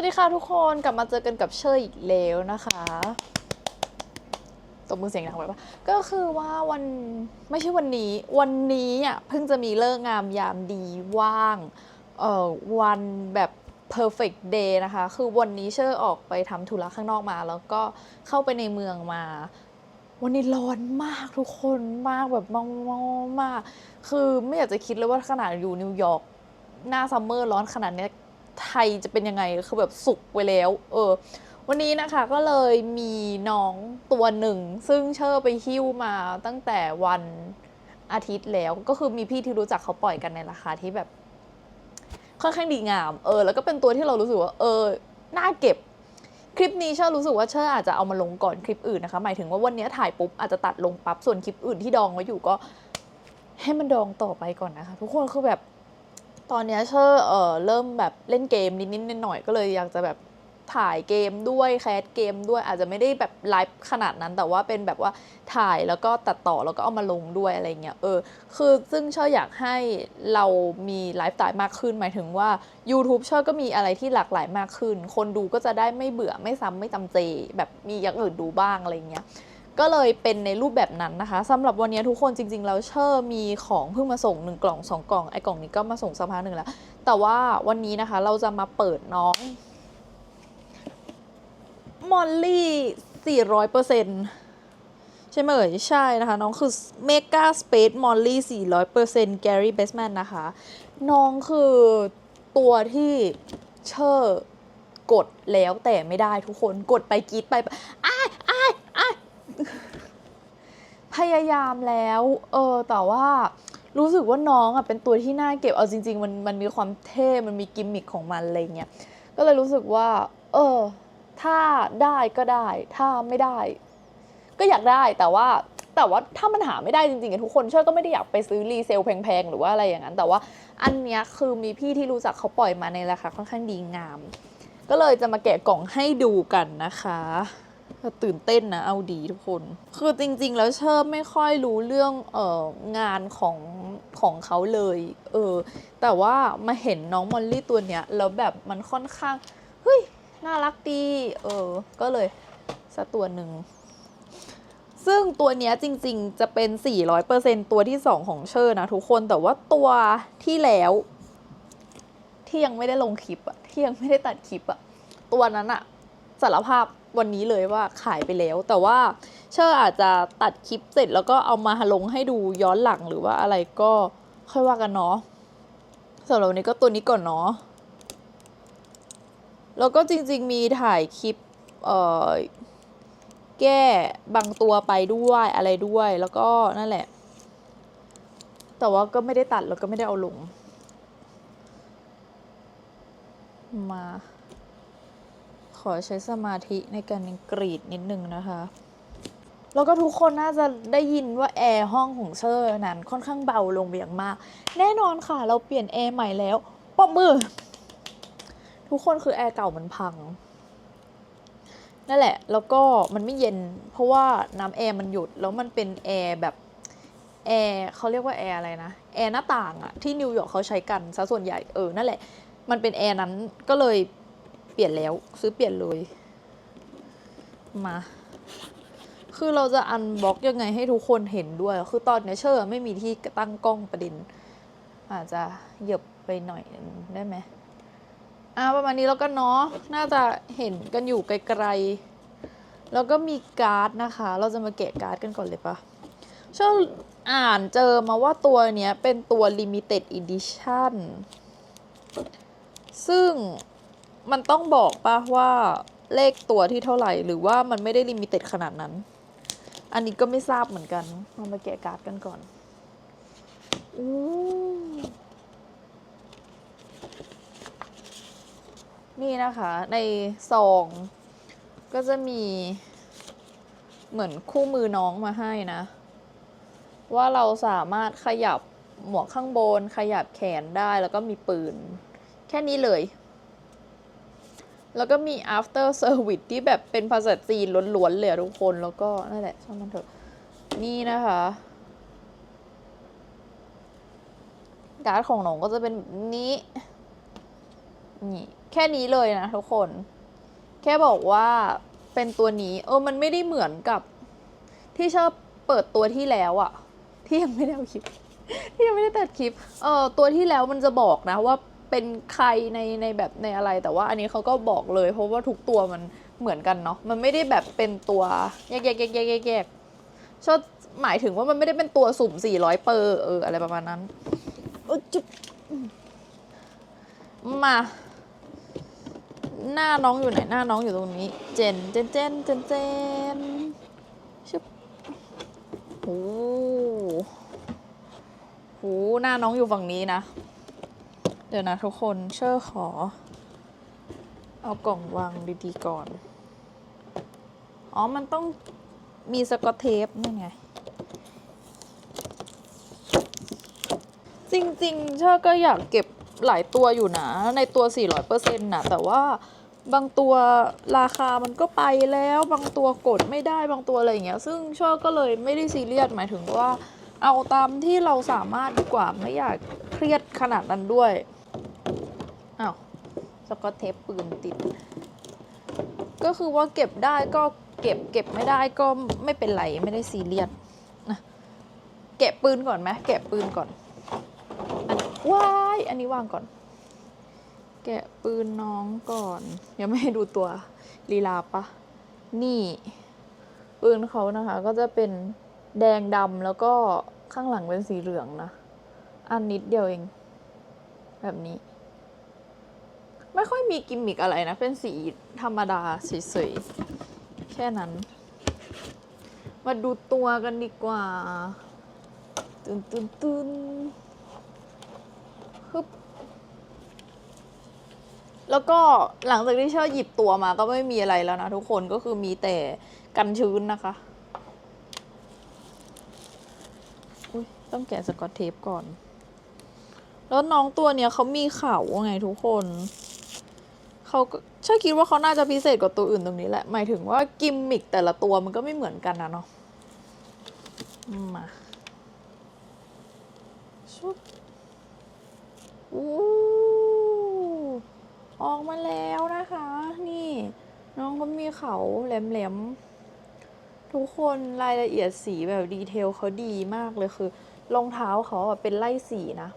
วัสดีค่ะทุกคนกลับมาเจอกันกับเชยอีกแล้วนะคะตบมือเสียงดังไปปะก็คือว่าวันไม่ใช่วันนี้ วันนี้อะเพิ่งจะมีเลิกงามยามดีว่างเอ่อวันแบบ perfect day นะคะ คือวันนี้เชอร์ออกไปทำธุระข้างนอกมา แล้วก็เข้าไปในเมืองมา วันนี้ร้อนมากทุกคนมากแบบมากมาก คือไม่อยากจะคิดเลยว่าขนาดอยู่นิวยอร์กหน้าซัมเมอร์ร้อนขนาดนี้ ไทยจะเป็นยังไงคือแบบสุกไปแล้ว เออ วันนี้นะคะก็เลยมีน้องตัวหนึ่ง ซึ่งเชอร์ไปหิ้วมาตั้งแต่วันอาทิตย์แล้วก็คือมีพี่ที่รู้จักเขาปล่อยกันในราคาที่แบบค่อนข้างดีงาม เออ แล้วก็เป็นตัวที่เรารู้สึกว่า เออ น่าเก็บ คลิปนี้เชอร์รู้สึกว่าเชอร์อาจจะเอามาลงก่อนคลิปอื่นนะคะ หมายถึงว่าวันนี้ถ่ายปุ๊บอาจจะตัดลงปั๊บ ส่วนคลิปอื่นที่ดองไว้อยู่ก็ ให้มันดองต่อไปก่อนนะคะ ทุกคนคือแบบ ตอนนี้เชอร์เออเริ่มแบบเล่นเกมนิดๆหน่อยๆก็เลยอยากจะแบบถ่ายเกมด้วยแคสเกมด้วยอาจจะไม่ได้แบบไลฟ์ขนาดนั้นแต่ว่าเป็นแบบว่าถ่ายแล้วก็ตัดต่อแล้วก็เอามาลงด้วยอะไรเงี้ยเออคือซึ่งเชอร์อยากให้เรามีไลฟ์สไตล์มากขึ้น หมายถึงว่า YouTube เชอร์ก็มีอะไรที่หลากหลายมากขึ้น คนดูก็จะได้ไม่เบื่อไม่ซ้ำไม่จำเจ แบบมีอย่างอื่นดูบ้างอะไรเงี้ย ก็เลยเป็นในรูปแบบนั้นนะคะสำหรับวันนี้ทุกคนจริง ๆ แล้วเชอร์มีของเพิ่งมาส่ง 1 กล่อง 2 กล่องไอ้กล่องนี้ก็มาส่งสักพักหนึ่งแล้ว แต่ว่าวันนี้นะคะเราจะมาเปิดน้องมอลลี่400%ใช่ไหมเอ่ยใช่นะคะ น้องคือ Mega Space Molly 400% Gary Bestman นะคะ น้องคือตัวที่เชอร์กดแล้วแต่ไม่ได้ทุกคนกดไปกีดไปอ้ายอ้ายอ้าย พยายามแล้ว เออ แต่ว่ารู้สึกว่าน้องอะเป็นตัวที่น่าเก็บ เอาจริง ๆ มันมันมีความเท่ มันมีกิมมิคของมันอะไรเงี้ย ก็เลยรู้สึกว่า เออ ถ้าได้ก็ได้ ถ้าไม่ได้ ก็อยากได้ แต่ว่า แต่ว่าถ้ามันหาไม่ได้จริงๆทุกคนเชื่อก็ไม่ได้อยากไปซื้อรีเซลแพงๆ หรือว่าอะไรอย่างนั้น แต่ว่าอันเนี้ยคือมีพี่ที่รู้จักเขาปล่อยมาในราคาค่อนข้างดีงาม ก็เลยจะมาแกะกล่องให้ดูกันนะคะ ตื่นเต้นนะเอาดีทุกคน คือจริง ๆ แล้วเชิญไม่ค่อยรู้เรื่องเอองานของของเขาเลย เออ แต่ว่ามาเห็นน้องมอลลี่ตัวเนี้ยแล้วแบบมันค่อนข้างเฮ้ยน่ารักดี เออ ก็เลยสักตัวหนึ่งซึ่งตัวเนี้ยจริงๆ จะเป็น 400%ตัวที่ 2 ของเชอร์นะทุกคน แต่ว่าตัวที่แล้ว ที่ยังไม่ได้ลงคลิปอะที่ยังไม่ได้ตัดคลิปอะตัวนั้นอะ สารภาพวันนี้เลยว่าขายไปแล้ว แต่ว่าเชอร์อาจจะตัดคลิปเสร็จแล้วก็เอามาลงให้ดูย้อนหลังหรือว่าอะไรก็ค่อยว่ากันเนาะสำหรับวันนี้ก็ตัวนี้ก่อนเนาะแล้วก็จริงๆมีถ่ายคลิปเอ่อแก้บางตัวไปด้วยอะไรด้วยแล้วก็นั่นแหละ แต่ว่าก็ไม่ได้ตัดแล้วก็ไม่ได้เอาลง มา อใช้สมาธิในการกรีดนิดนึงนะคะ แล้วก็ทุกคนน่าจะได้ยินว่าแอร์ห้องของเชอร์นั้นค่อนข้างเบาลงไปอย่างมาก แน่นอนค่ะ เราเปลี่ยนแอร์ใหม่แล้วปอบมือ ทุกคนคือแอร์เก่ามันพังนั่นแหละ แล้วก็มันไม่เย็น เพราะว่าน้ำแอร์มันหยุด แล้วมันเป็นแอร์แบบแอร์เขาเรียกว่าแอร์อะไรนะ แอร์หน้าต่างอะที่นิวยอร์กเขาใช้กันซะส่วนใหญ่ เออ นั่นแหละ มันเป็นแอร์นั้นก็เลย ปลี่ยนแล้ว ซื้อเปลี่ยนเลย มา คือเราจะอันบล็อกยังไงให้ทุกคนเห็นด้วย คือตอนเนี้ยเชอร์ไม่มีที่ตั้งกล้องประเด็น อาจจะเหยียบไปหน่อยนึงได้ไหมอ่าประมาณนี้แล้วกันเนาะ น่าจะเห็นกันอยู่ไกลๆ แล้วก็มีการ์ดนะคะ เราจะมาแกะการ์ดกันก่อนเลยปะเชอร์อ่านเจอมาว่าตัวเนี้ยเป็นตัว limited edition ซึ่ง มันต้องบอกป่ะว่าเลขตัวที่เท่าไหร่ หรือว่ามันไม่ได้ลิมิเต็ดขนาดนั้น อันนี้ก็ไม่ทราบเหมือนกันเรามาแกะการ์ดกันก่อนอู้นี่นะคะ ในซองก็จะมีเหมือนคู่มือน้องมาให้นะ ว่าเราสามารถขยับหมวกข้างบน ขยับแขนได้แล้วก็มีปืน แค่นี้เลย แล้วก็มี after service ที่แบบเป็นภาษาจีนล้วนๆเลยอะทุกคนแล้วก็นั่นแหละช่างมันเถอะนี่นะคะการ์ดของหนงก็จะเป็นแบบนี้นี่แค่นี้เลยนะทุกคน แค่บอกว่าเป็นตัวนี้ เออมันไม่ได้เหมือนกับ ที่ชอบเปิดตัวที่แล้วอะที่ยังไม่ได้เอาคลิป ที่ยังไม่ได้ตัดคลิป เออตัวที่แล้วมันจะบอกนะว่า เป็นใครในในแบบในอะไร แต่ว่าอันนี้เขาก็บอกเลย เพราะว่าทุกตัวมันเหมือนกันเนาะมันไม่ได้แบบเป็นตัวแยกแยกแยกแยกแยกแยกชอบหมายถึงว่ามันไม่ได้เป็นตัวสุ่ม 400 เปอร์เอออะไรประมาณนั้นจุ๊บมา หน้าน้องอยู่ไหนหน้าน้องอยู่ตรงนี้ เจนเจนเจนเจนเจนชึบโอ้โหหน้าน้องอยู่ฝั่งนี้นะ เดี๋ยวนะทุกคนเชื่อขอ เอากล่องวางดีๆก่อน อ๋อ มันต้องมีสกอตเทปนั่ไง จริงๆ เชื่อก็อยากเก็บหลายตัวอยู่นะ ในตัว 400%นะแต่ว่าบางตัวราคามันก็ไปแล้ว บางตัวกดไม่ได้บางตัวอะไรอย่างเงี้ย ซึ่งเชื่อก็เลยไม่ได้ซีเรียสหมายถึงว่าเอาตามที่เราสามารถดีกว่าไม่อยากเครียดขนาดนั้นด้วย อ้าวสกอตเทปปืนติด ก็คือว่าเก็บได้ก็เก็บเก็บไม่ได้ก็ไม่เป็นไรไม่ได้ซีเรียสนะแกะปืนก่อนไหมแกะปืนก่อนอันนี้ว้ายอันนี้วางก่อน แกะปืนน้องก่อนยังไม่ให้ดูตัวลีลาปะนี่ปืนเขานะคะ ก็จะเป็นแดงดำแล้วก็ข้างหลังเป็นสีเหลืองนะ อันนิดเดียวเอง แบบนี้ ไม่ค่อยมีกิมมิกอะไรนะ เป็นสีธรรมดาเฉยๆแค่นั้น มาดูตัวกันดีกว่าตุนตุนตุนฮึบแล้วก็หลังจากที่เช่อหยิบตัวมาก็ไม่มีอะไรแล้วนะทุกคนก็คือมีแต่กันชื้นนะคะ อุ๊ยต้องแกะสกอตเทปก่อน แล้วน้องตัวเนี้ยเขามีเขาไงทุกคน เขาก็เช่อคิดว่าเขาน่าจะพิเศษกว่าตัวอื่นตรงนี้แหละ หมายถึงว่ากิมมิกแต่ละตัวมันก็ไม่เหมือนกันนะเนาะมาชุบอู้ออกมาแล้วนะคะ นี่ น้องเขามีเขาแหลมๆ ทุกคนรายละเอียดสีแบบดีเทลเขาดีมากเลยคือรองเท้าเขาเป็นไล่สีนะ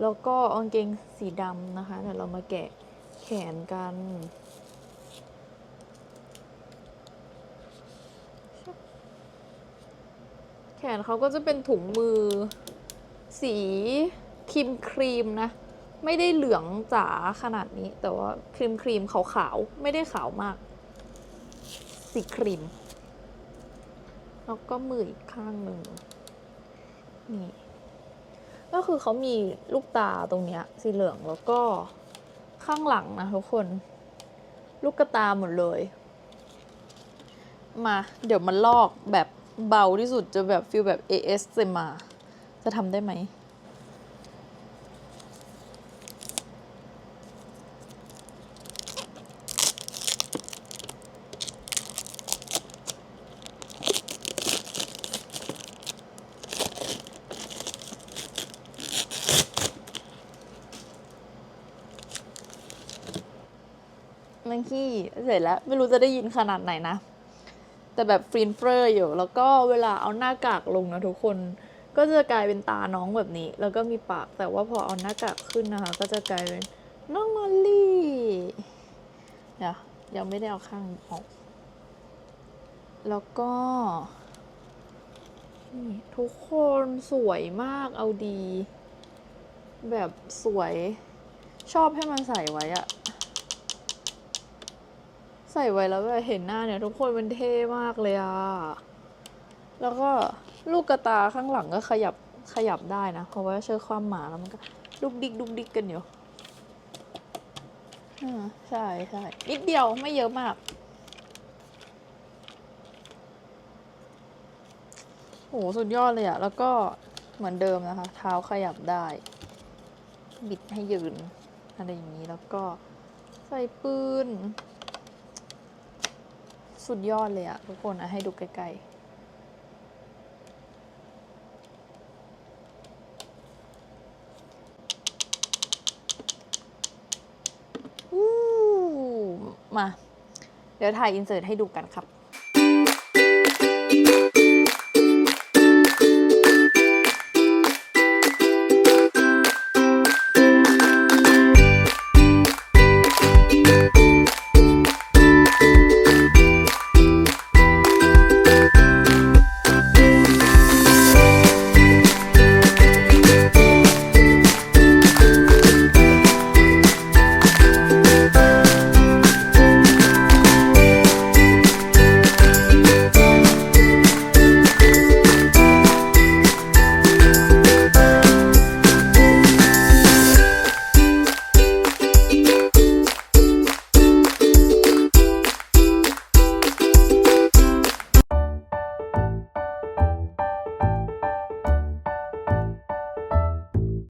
แล้วก็กางเกงสีดำนะคะเดี๋ยวเรามาแกะ แขนกัน แขนเขาก็จะเป็นถุงมือ สีครีมครีมนะ ไม่ได้เหลืองจ๋าขนาดนี้ แต่ว่าครีมครีมขาวๆ ไม่ได้ขาวมาก สีครีม แล้วก็มืออีกข้างหนึ่งนี่ก็คือเขามีลูกตาตรงเนี้ยสีเหลืองแล้วก็ ข้างหลังนะทุกคน ลูกกระตาหมดเลย มา เดี๋ยวมันลอกแบบเบาที่สุดจะแบบฟิลแบบ AS มา จะทำได้ไหม ขี้เสร็จแล้ว ไม่รู้จะได้ยินขนาดไหนนะ แต่แบบฟรีนเฟอร์อยู่ แล้วก็เวลาเอาหน้ากากลงนะทุกคน ก็จะกลายเป็นตาน้องแบบนี้ แล้วก็มีปาก แต่ว่าพอเอาหน้ากากขึ้นนะคะ ก็จะกลายเป็นน้องมอลลี่เดี๋ยวยังไม่ได้เอาข้างออก แล้วก็นี่ทุกคนสวยมากเอาดี แบบสวยชอบให้มันใส่ไว้อะ ใส่ไว้แล้วแบบเห็นหน้าเนี่ยทุกคนมันเท่มากเลยอะแล้วก็ลูกกระตาข้างหลังก็ขยับขยับได้นะ เพราะว่าเชื่อความหมาแล้วมันก็ดุกดิกดุกดิกกันอยู่อ่าใช่ใช่นิดเดียวไม่เยอะมากโหสุดยอดเลยอะแล้วก็เหมือนเดิมนะคะ เท้าขยับได้ บิดให้ยืน อะไรอย่างนี้แล้วก็ใส่ปืน สุดยอดเลยอะทุกคนอะให้ดูไกลๆมา เดี๋ยวถ่ายอินเสิร์ตให้ดูกันครับ